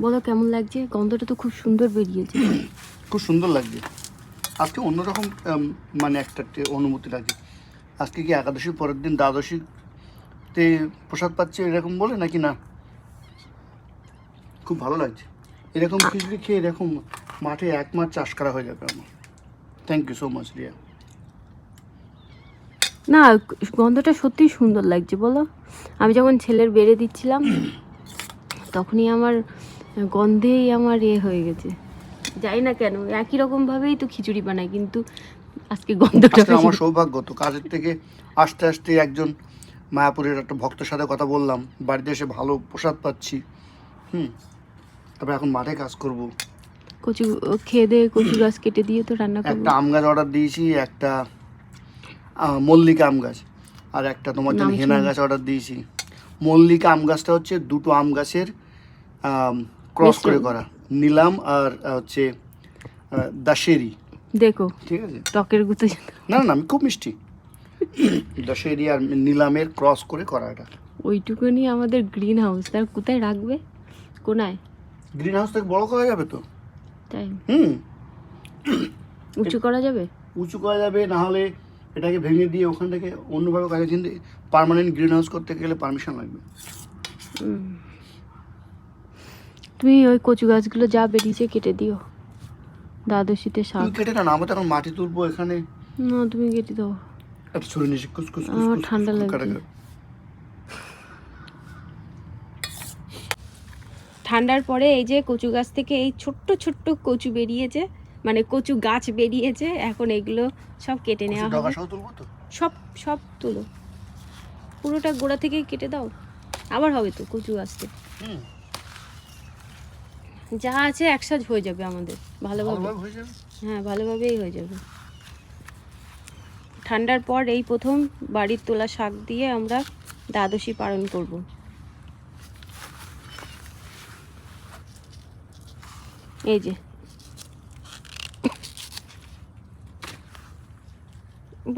বলো কেমন লাগছে? গন্ধটা তো খুব সুন্দর বেরিয়েছে। খুব সুন্দর লাগছে। আজকে অন্যরকম মানে একটা অনুভূতি লাগছে। আজকে কি একাদশীর পরের দিন দ্বাদশীতে প্রসাদ পাচ্ছে এরকম বলে নাকি না? খুব ভালো লাগছে। এরকম খিচুড়ি খেয়ে এরকম মাঠে এক মাঠ চাষ করা হয়ে যাবে আমার। Thank you so much Riya না গন্ধটা সত্যিই সুন্দর লাগছে বলো। আমি যখন ছেলের বেড়ে দিচ্ছিলাম তখনই আমার গন্ধেই আমার এ হয়ে গেছে। যাই না কেন একই রকম ভাবেই তো খিচুড়ি বানাই কিন্তু আজকে গন্ধটা আমার সৌভাগ্য তো কাজের থেকে আস্তে আস্তে একজন মায়াপুরের একটা ভক্তের সাথে কথা বললাম বাড়িতে এসে ভালো প্রসাদ পাচ্ছি। হুম তারপরে এখন মাঠে কাজ করব। কচু খেয়ে দিয়ে কচু গাছ কেটে দিয়ে তো রান্না করব। একটা আম গাছ অর্ডার দিয়েছি একটা মল্লিকা আম গাছ আর একটা তোমার জন্য হেনা গাছ অর্ডার দিয়েছি। মল্লিকা আম গাছটা হচ্ছে দুটো আম গাছের ক্রস করে করা। নিলাম আর হচ্ছে দাশেরি। দেখো ঠিক আছে? টকের গুঁতো। না না আমি খুব মিষ্টি। দশেরি আর নিলামের ক্রস করে করা এটা। ওইটুকুনি আমাদের গ্রিন হাউস। তার কোথায় রাখবে? কোনায়? গ্রিন হাউস থেকে বড় করা যাবে তো? তাই? হুম। উঁচু করা যাবে? উঁচু করা যাবে না হলে এটাকে ভেঙে দিয়ে ওখান থেকে অন্যভাবে কাজ কিন্তু পার্মানেন্ট গ্রিন হাউস করতে গেলে পারমিশন লাগবে। তুমি ওই কচু গাছগুলো যা বেরিয়েছে কেটে দিও। দ্বাদশীতে শাক। তুমি কেটে না না, আমরা তো এখন মাটি তুলবো এখানে। না তুমি কেটে দাও। একটা ছুরি নিয়ে কুস কুস কুস আমার ঠান্ডা কাটা। ঠান্ডার পরে এই যে কচু গাছ থেকে এই ছোট্ট ছোট্ট কচু বেরিয়েছে মানে কচু গাছ বেরিয়েছে এখন এগুলো সব কেটে নেওয়া হবে। সব সব তুলো। পুরোটা গোড়া থেকে কেটে দাও। আবার হবে তো কচু গাছতে হুম। যা আছে একসাথ হয়ে যাবে আমাদের ভালোভাবে। হয়ে হ্যাঁ ভালোভাবেই হয়ে যাবে। ঠান্ডার পর এই প্রথম বাড়ির তোলা শাক দিয়ে আমরা দ্বাদশী পালন করব। এই যে।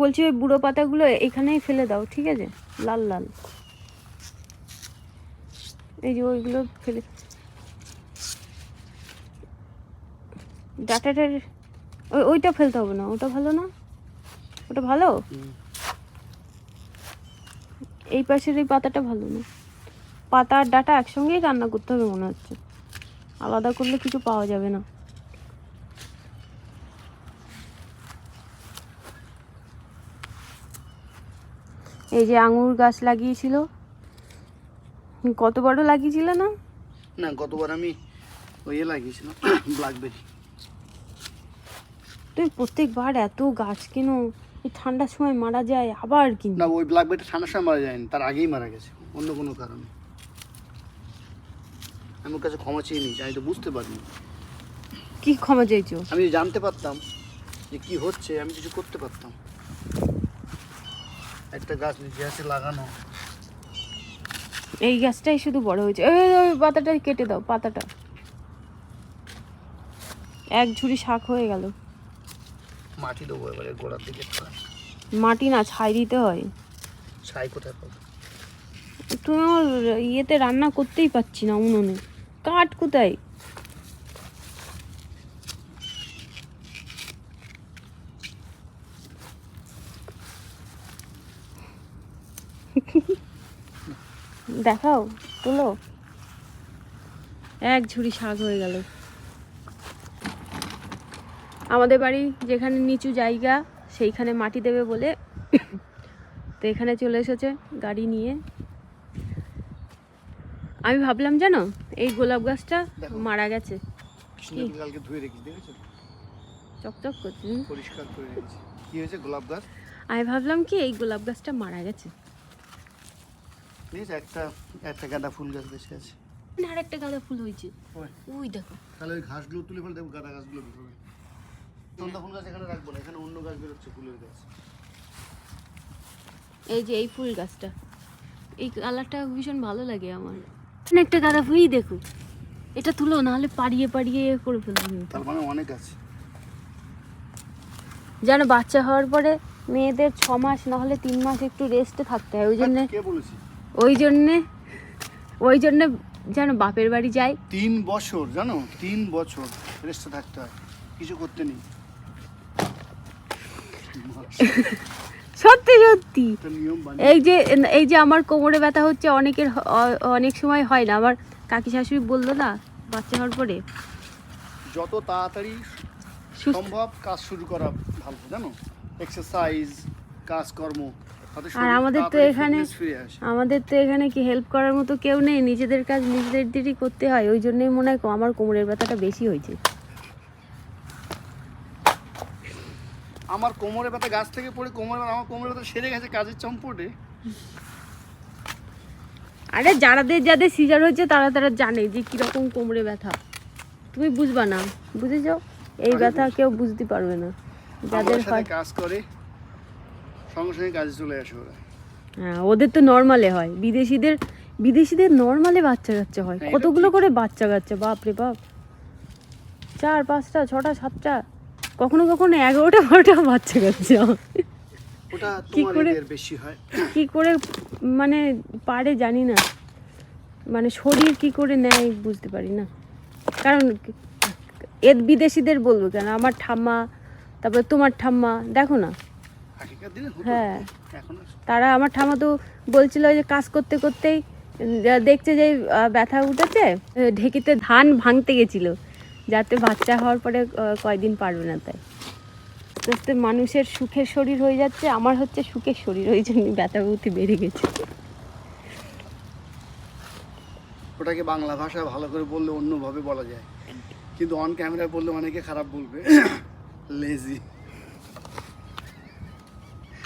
বলছি ওই বুড়ো পাতাগুলো এখানেই ফেলে দাও ঠিক আছে? লাল লাল। এই যে ওইগুলো ফেলে ডাটাটার ওই ওইটা ফেলতে হবে না ওটা ভালো না? ওটা ভালো? এই পাশের এই পাতাটা ভালো না। পাতা আর ডাটা একসঙ্গেই রান্না করতে হবে মনে হচ্ছে। আলাদা করলে কিছু পাওয়া যাবে না। এই যে আঙুর গাছ লাগিয়েছিল। কত বড় লাগিয়েছিল না? না গতবার আমি ওই লাগিয়েছিলাম ব্ল্যাকবেরি তুমি প্রত্যেকবার এত গাছ কেন? এই ঠান্ডার সময় মারা যায় আবার কিনো না ওই ব্ল্যাকবেরিটা ঠান্ডার সময় মারা যায়নি তার আগেই মারা গেছে অন্য কোনো কারণে। আমি ওর কাছে ক্ষমা চেয়ে নিয়েছি আমি তো বুঝতে পারিনি। কি ক্ষমা চাইছো? আমি যদি জানতে পারতাম যে কি হচ্ছে আমি কিছু করতে পারতাম। একটা গাছ নিজে হাতে লাগানো। এই গাছটাই শুধু বড় হয়েছে। ওই ওই পাতাটা কেটে দাও পাতাটা। এক ঝুড়ি শাক হয়ে গেল। মাটি দেবো এবারে গোড়ার দিকে মাটি না ছাই দিতে হয়। ছাই কোথায় পাবো? তুমি আমার ইয়েতে রান্না করতেই পারছি না উনুনে। কাঠ কোথায়? দেখাও তুলো। এক ঝুড়ি শাক হয়ে গেল। আমাদের বাড়ি যেখানে নিচু জায়গা সেইখানে মাটি দেবে বলে তো এখানে চলে এসেছে গাড়ি নিয়ে। আমি ভাবলাম জানো এই গোলাপ গাছটা মারা গেছে। চকচক করছে পরিষ্কার করে কি হয়েছে গোলাপ গাছ? আমি ভাবলাম কি এই গোলাপ গাছটা মারা গেছে। প্লিজ একটা একটা গাঁদা ফুল গাছ বেঁচে আছে। আর একটা গাঁদা ফুল হয়েছে। ওই, দেখো। তাহলে ওই ঘাসগুলো তুলে ফেলে দেবো গাঁদা গাছগুলো ফুল গাছ এখানে রাখব না এখানে অন্য গাছ বেরোচ্ছে ফুলের গাছ। এই যে এই ফুল গাছটা। এই কালারটা ভীষণ ভালো লাগে আমার। এখানে একটা গাঁদা ফুলই দেখো এটা তুলো নাহলে পাড়িয়ে পাড়িয়ে করে ফেলব। তার মানে অনেক আছে। জানো বাচ্চা হওয়ার পরে মেয়েদের ছ মাস না হলে তিন মাস একটু রেস্টে থাকতে হয়। ওই জন্যে কে বলেছি? ওই জন্যে ওই জন্যে যেন বাপের বাড়ি যাই। তিন বছর জানো? তিন বছর রেস্টে থাকতে হয়। কিছু করতে নেই। সত্যি সত্যি। এই যে এই যে আমার কোমরে ব্যথা হচ্ছে অনেকের অনেক সময় হয় না। আমার কাকি শাশুড়ি বলল না বাচ্চা হওয়ার পরে? যত তাড়াতাড়ি সম্ভব কাজ শুরু করা ভালো জানো? এক্সারসাইজ কাজকর্ম আর আমাদের তো এখানে আমাদের তো এখানে কি হেল্প করার মতো কেউ নেই। নিজেদের কাজ নিজেদেরই করতে হয়। ওই জন্যই মনে হয় আমার কোমরের ব্যথাটা বেশি হয়েছে। আমার কোমরে ব্যথা গাছ থেকে পড়ে কোমরে আমার কোমরে ব্যথা সেরে গেছে কাজের চম্পটে। আরে যাদের যাদের সিজার হয়েছে তারা তারা জানে যে কীরকম কোমরে ব্যথা। তুমি বুঝবা না বুঝে যাও? এই ব্যথা কেউ বুঝতে পারবে না। যাদের কাজ করে সঙ্গে সঙ্গে কাজে চলে আসে ওরা। হ্যাঁ ওদের তো নর্মালে হয়। বিদেশিদের বিদেশিদের নর্মালে বাচ্চা কাচ্চা হয়। হ্যাঁ, কতগুলো করে বাচ্চা কাচ্চা বাপ রে বাপ। চার পাঁচটা ছটা সাতটা। কখনো কখনো এগারোটা বারোটা বাচ্চা কাচ্চা কি করে- বেশি হয়? কি করে মানে পারে জানি না। মানে শরীর কি করে নেয় বুঝতে পারি না। কারণ এর বিদেশিদের বলব কেন? আমার ঠাম্মা তারপরে তোমার ঠাম্মা দেখো না। হ্যাঁ। তারা আমার ঠাম্মা তো বলছিল যে কাজ করতে করতেই দেখছে যে ব্যথা উঠেছে ঢেকিতে ধান ভাঙতে গেছিল। যাতে বাচ্চা হওয়ার পরে কয়দিন পারবে না তাই। আস্তে মানুষের সুখের শরীর হয়ে যাচ্ছে আমার হচ্ছে সুখের শরীর ওই জন্য ব্যথা বুদ্ধি বেড়ে গেছে। ওটাকে বাংলা ভাষায় ভালো করে বললে অন্যভাবে বলা যায়। কিন্তু অন ক্যামেরা বললে অনেকে খারাপ বলবে। লেজি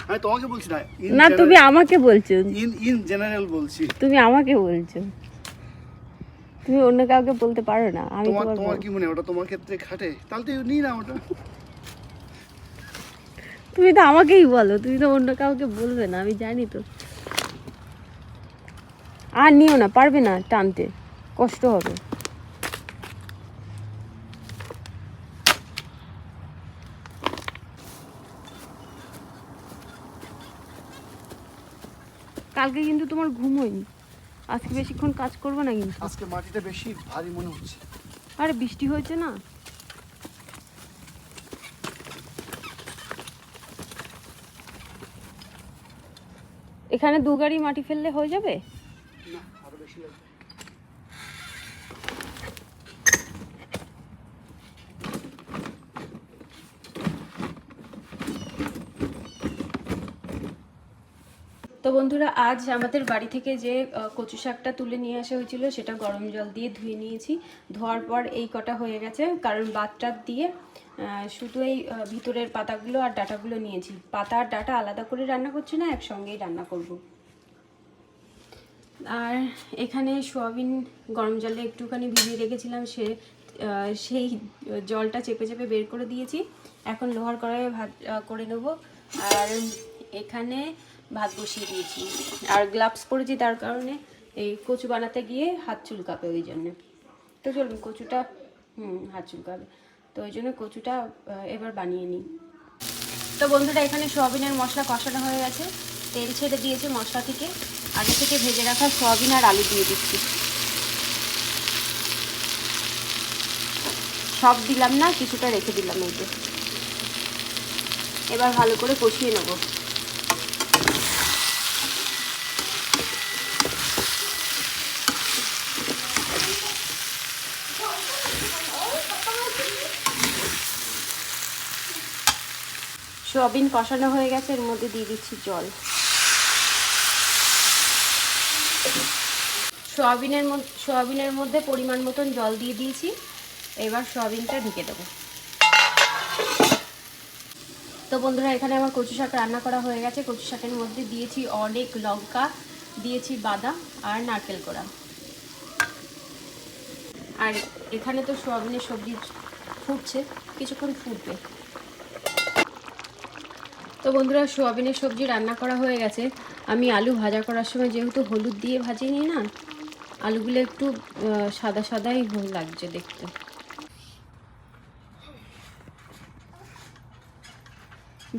আমি তোমাকে বলছি না না তুমি আমাকে বলছো। ইন ইন জেনারেল বলছি। তুমি আমাকে বলছো। তুমি অন্য কাউকে বলতে পারো না আমি তোমার তোমার কি মনে ওটা তোমার ক্ষেত্রে খাটে তাহলে তো নিই না ওটা। তুমি তো আমাকেই বলো তুমি তো অন্য কাউকে বলবে না আমি জানি তো। আর নিও না পারবে না টানতে কষ্ট হবে। কালকে কিন্তু তোমার ঘুম হয়নি। আজকে বেশিক্ষণ কাজ করব না কিন্তু আজকে মাটিটা বেশি ভারী মনে হচ্ছে। আরে বৃষ্টি হয়েছে না? এখানে দু গাড়ি মাটি ফেললে হয়ে যাবে না আরও বেশি লাগবে তো বন্ধুরা, আজ আমাদের বাড়ি থেকে যে কচু শাকটা তুলে নিয়ে আসা হয়েছিল, সেটা গরম জল দিয়ে ধুয়ে নিয়েছি। ধোয়ার পর এই কটা হয়ে গেছে, কারণ বাতটাত দিয়ে শুধু এই ভিতরের পাতাগুলো আর ডাটাগুলো নিয়েছি। পাতা আর ডাটা আলাদা করে রান্না করছি না, একসঙ্গেই রান্না করব। আর এখানে সোয়াবিন গরম জলে একটুখানি ভিজিয়ে রেখেছিলাম, সে সেই জলটা চেপে চেপে বের করে দিয়েছি। এখন লোহার কড়াইয়ে ভাত করে নেব। আর এখানে ভাত বসিয়ে দিয়েছি। আর গ্লাভস পরেছি তার কারণে এই কচু বানাতে গিয়ে হাত চুলকাবে ওই জন্যে। তো চলুন, কচুটা, হুম, হাত চুলকাবে। তো ওই জন্য কচুটা এবার বানিয়ে নিই। তো বন্ধুরা, এখানে সোয়াবিনের মশলা কষানো হয়ে গেছে। তেল ছেড়ে দিয়েছে মশলা থেকে। আগে থেকে ভেজে রাখা সোয়াবিন আর আলু দিয়ে দিচ্ছি। সব দিলাম না, কিছুটা রেখে দিলাম এই এবার ভালো করে কষিয়ে নেব। সোয়াবিন কষানো হয়ে গেছে, এর মধ্যে দিয়ে দিচ্ছি জল। সোয়াবিনের মধ্যে সোয়াবিনের মধ্যে পরিমাণ মতন জল দিয়ে দিয়েছি। এবার সোয়াবিনটা ঢেকে দেবো। তো বন্ধুরা, এখানে আমার কচু শাক রান্না করা হয়ে গেছে। কচু শাকের মধ্যে দিয়েছি অনেক লঙ্কা, দিয়েছি বাদাম আর নারকেল কোড়া। আর এখানে তো সোয়াবিনের সবজি ফুটছে, কিছুক্ষণ ফুটবে। তো বন্ধুরা, সোয়াবিনের সবজি রান্না করা হয়ে গেছে। আমি আলু ভাজা করার সময় যেহেতু হলুদ দিয়ে ভাজি নি না, আলুগুলো একটু সাদা সাদাই লাগছে দেখতে।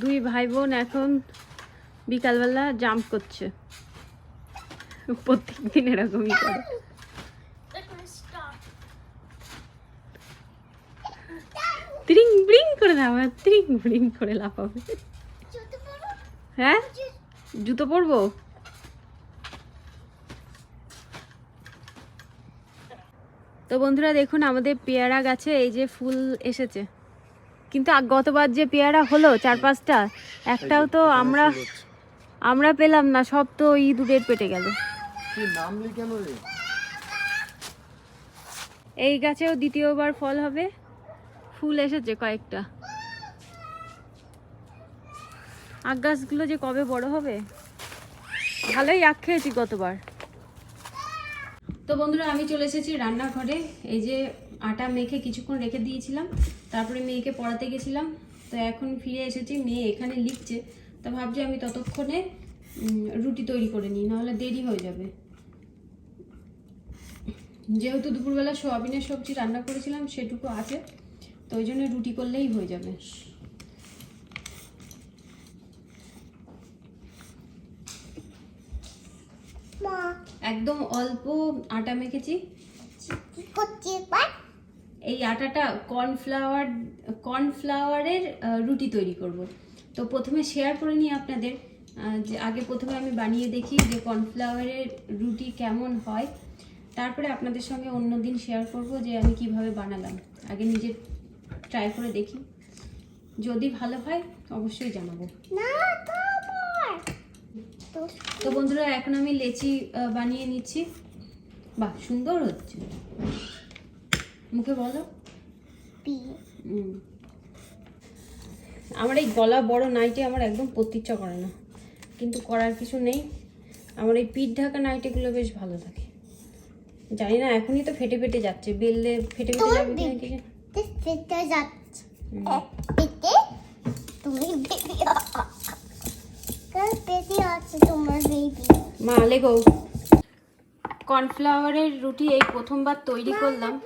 দুই ভাই বোন এখন বিকালবেলা জাম্প করছে। প্রত্যেক দিন এরকমই করে। ত্রিং ব্রিং করে দাও ত্রিং ব্রিং করে লাফাবে। হ্যাঁ? জুতো পরবো? তো বন্ধুরা দেখুন আমাদের পেয়ারা গাছে এই যে ফুল এসেছে। কিন্তু গতবার যে পেয়ারা হলো চার পাঁচটা একটাও তো আমরা আমরা পেলাম না সব তো ইঁদুরের পেটে গেল। এই গাছেও দ্বিতীয়বার ফল হবে। ফুল এসেছে কয়েকটা। আখ গাছগুলো যে কবে বড় হবে? ভালোই আখ খেয়েছি গতবার। তো বন্ধুরা, আমি চলে এসেছি রান্নাঘরে। এই যে আটা মেখে কিছুক্ষণ রেখে দিয়েছিলাম, তারপরে মেয়েকে পড়াতে গেছিলাম। তো এখন ফিরে এসেছি, মেয়ে এখানে লিখছে। তো ভাবছি আমি ততক্ষণে রুটি তৈরি করে নিই, নাহলে দেরি হয়ে যাবে। যেহেতু দুপুরবেলা সোয়াবিনের সবজি রান্না করেছিলাম, সেটুকু আছে। তো ওই জন্য রুটি করলেই হয়ে যাবে। একদম অল্প আটা মেখেছি। এই আটাটা কর্নফ্লাওয়ার কর্নফ্লাওয়ারের রুটি তৈরি করব। তো প্রথমে শেয়ার করে নিই আপনাদের। যে আগে প্রথমে আমি বানিয়ে দেখি যে কর্নফ্লাওয়ারের রুটি কেমন হয়। তারপরে আপনাদের সঙ্গে অন্য দিন শেয়ার করব যে আমি কীভাবে বানালাম। আগে নিজে ট্রাই করে দেখি। যদি ভালো হয় অবশ্যই জানাব। না তো বন্ধুরা এখন আমি লেচি বানিয়ে নিচ্ছি। বাহ সুন্দর হচ্ছে। মুখে বলো। আমার এই গলা বড় নাইটে আমার একদম পড়তে ইচ্ছা করে না। কিন্তু করার কিছু নেই। আমার এই পিঠ ঢাকা নাইটিগুলো বেশ ভালো থাকে। জানি না এখনই তো ফেটে ফেটে যাচ্ছে। বেললে ফেটে ফেটে যাবে। কি যাচ্ছে। তুমি পেতে আছে তোমার বেবি মা লেগো। কর্নফ্লাওয়ারের রুটি এই প্রথমবার তৈরি করলাম।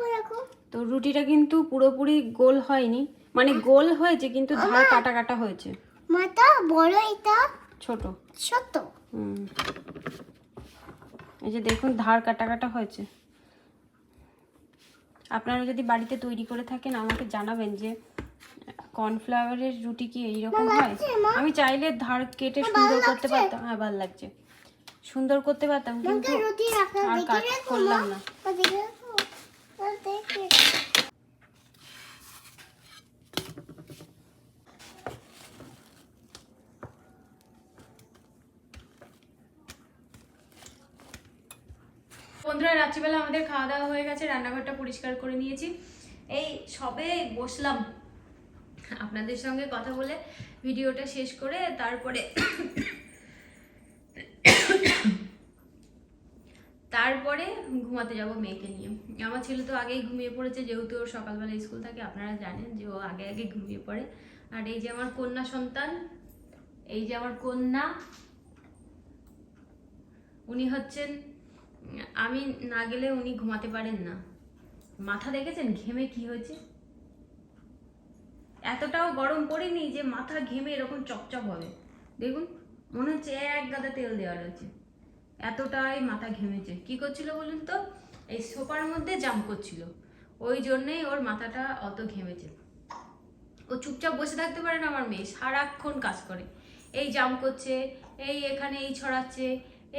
তো রুটিটা কিন্তু পুরোপুরি গোল হয়নি। মানে গোল হয়েছে কিন্তু ধার কাটা কাটা হয়েছে। মাথা বড় এটা ছোট। ছোট। হুম। এই যে দেখুন ধার কাটা কাটা হয়েছে। আপনারা যদি বাড়িতে তৈরি করে থাকেন আমাকে জানাবেন যে কর্নফ্লাওয়ারের রুটি কি এইরকম হয়? আমি চাইলে ধার কেটে সুন্দর করতে পারতাম। হ্যাঁ ভালো লাগছে। সুন্দর করতে পারতাম কিন্তু আর কাট করলাম না। বন্ধুরা রাত্রিবেলা আমাদের খাওয়া দাওয়া হয়ে গেছে রান্নাঘরটা পরিষ্কার করে নিয়েছি। এই সবে বসলাম। আপনাদের সঙ্গে কথা বলে ভিডিওটা শেষ করে তারপরে তারপরে ঘুমাতে যাব মেয়েকে নিয়ে। আমার ছেলে তো আগেই ঘুমিয়ে পড়েছে, যেহেতু ওর সকালবেলা স্কুল থাকে, আপনারা জানেন যে ও আগে আগে ঘুমিয়ে পড়ে। আর এই যে আমার কন্যা সন্তান, এই যে আমার কন্যা, উনি হচ্ছেন, আমি না গেলে উনি ঘুমাতে পারেন না। মাথা দেখেছেন? ঘেমে কি হয়েছে? এতটাও গরম পড়েনি যে মাথা ঘেমে এরকম চকচক হবে। দেখুন, মনে হচ্ছে এক গাদা তেল দেওয়া রয়েছে এতটাই মাথা ঘেমেছে। কি করছিল বলুন তো? এই সোফার মধ্যে জাম করছিল। ওই জন্যই ওর মাথাটা অত ঘেমেছে। ও চুপচাপ বসে থাকতে পারে না আমার মেয়ে, সারাক্ষণ কাজ করে। এই জাম করছে, এই এখানে এই ছড়াচ্ছে,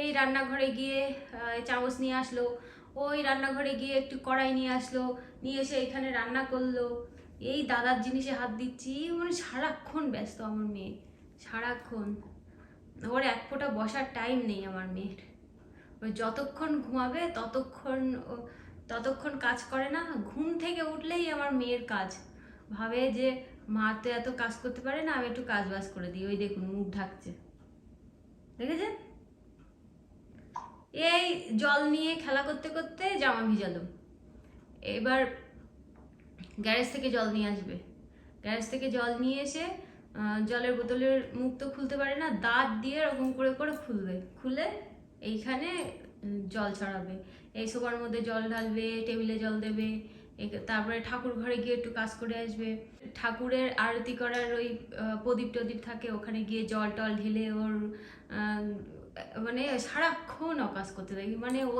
এই রান্নাঘরে গিয়ে চামচ নিয়ে আসলো, ওই রান্নাঘরে গিয়ে একটু কড়াই নিয়ে আসলো, নিয়ে এসে এখানে রান্না করল। এই দাদার জিনিসে হাত দিচ্ছি মানে সারাক্ষণ ব্যস্ত আমার মেয়ে, সারাক্ষণ। ওর এক ফোঁটা বসার টাইম নেই আমার মেয়ের। ওই যতক্ষণ ঘুমাবে ততক্ষণ ততক্ষণ কাজ করে না, ঘুম থেকে উঠলেই আমার মেয়ের কাজ। ভাবে যে, মা তো এত কাজ করতে পারে না, আমি একটু কাজ বাজ করে দিই। ওই দেখুন, মুখ ঢাকছে। দেখেছেন? এই জল নিয়ে খেলা করতে করতে জামা ভিজালো। এবার গ্যারেজ থেকে জল নিয়ে আসবে। গ্যারেজ থেকে জল নিয়ে এসে জলের বোতলের মুখ তো খুলতে পারে না, দাঁত দিয়ে এরকম করে করে খুলবে। খুলে এইখানে জল ছড়াবে। এই সোফার মধ্যে জল ঢালবে, টেবিলে জল দেবে তারপরে ঠাকুর ঘরে গিয়ে একটু কাজ করে আসবে। ঠাকুরের আরতি করার ওই প্রদীপ টদীপ থাকে, ওখানে গিয়ে জল টল ঢেলে ওর মানে সারাক্ষণ ও কাজ করতে থাকি। মানে ও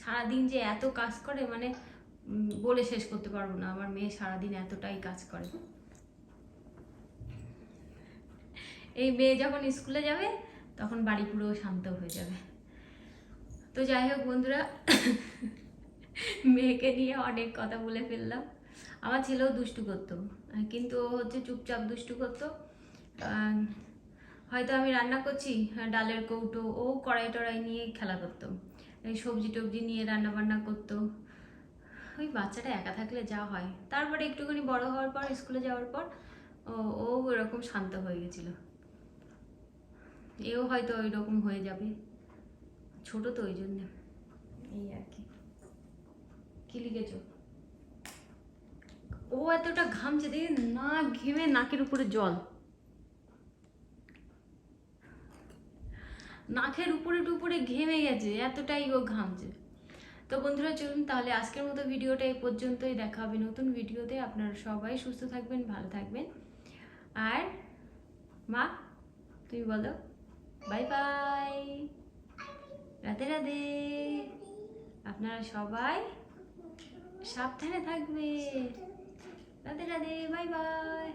সারাদিন যে এত কাজ করে মানে বলে শেষ করতে পারব না। আমার মেয়ে সারাদিন এতটাই কাজ করে। এই মেয়ে যখন স্কুলে যাবে, তখন বাড়ি পুরো শান্ত হয়ে যাবে। তো যাই হোক বন্ধুরা, মেয়েকে নিয়ে অনেক কথা বলে ফেললাম। আমার ছেলেও দুষ্টু করতো, কিন্তু ও হচ্ছে চুপচাপ দুষ্টু করতো। হয়তো আমি রান্না করছি, ডালের কৌটো, ও কড়াই টড়াই নিয়ে খেলা করতো। সবজি টবজি নিয়ে রান্না বান্না করতো। ওই বাচ্চাটা একা থাকলে যা হয়। তারপরে একটুখানি বড় হওয়ার পর স্কুলে যাওয়ার পর ও ওরকম শান্ত হয়ে গেছিল। এও হয়তো ওই রকম হয়ে যাবে। ছোট তো ওই জন্যে। এই আর কি। কি লিখেছ? ও এতটা ঘামছে দেখে না ঘেমে নাকের উপরে জল। নাকের উপরে টুপরে ঘেমে গেছে এতটাই ও ঘামছে। তো বন্ধুরা, চলুন তাহলে আজকের মতো ভিডিওটা এই পর্যন্তই। দেখা হবে নতুন ভিডিওতে। আপনারা সবাই সুস্থ থাকবেন, ভালো থাকবেন। আর মা, তুমি বলো, বাই বাই। রাধে রাধে। আপনারা সবাই সাবধানে থাকবে রাধে রাধে, বাই বাই।